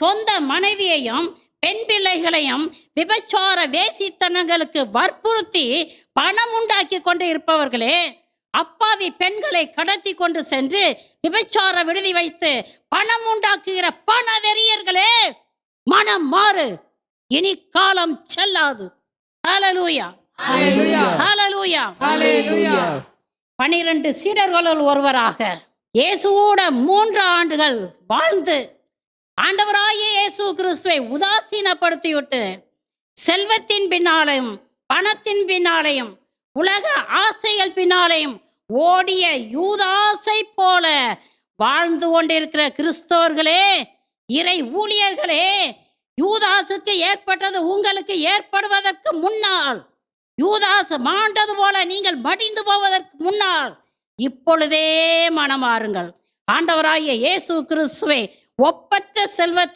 சொந்த மனைவியையும் பெண் பிள்ளைகளையும் விபச்சார வேசித்தனங்களுக்கு வற்புறுத்தி பணம் உண்டாக்கி கொண்டு இருப்பவர்களே அப்பாவி பெண்களை கடத்தி கொண்டு சென்று விபச்சார விடுதி வைத்து பணம் உண்டாக்குகிற பண வெறியர்களே மனம் மாறு. இனி காலம் செல்லாது. பனிரெண்டு சீடர்களுள் ஒருவராக இயேசுவோட மூன்று ஆண்டுகள் வாழ்ந்து ஆண்டவராய இயேசு கிறிஸ்துவை உதாசீனப்படுத்திவிட்டு செல்வத்தின் பின்னாலையும் பணத்தின் பின்னாலையும் உலக ஆசைகள் பின்னாலையும் ஓடிய யூதாசை போல வாழ்ந்து கொண்டிருக்கிற கிறிஸ்தவர்களே இறை ஊழியர்களே யூதாசுக்கு ஏற்பட்டது உங்களுக்கு ஏற்படுவதற்கு முன்னால் யூதாஸ் மாண்டது போல நீங்கள் மடிந்து போவதற்கு முன்னால் இப்பொழுதே மனமாறுங்கள். ஆண்டவராகிய இயேசு கிறிஸ்துவை ஒப்பற்ற செல்வத்தை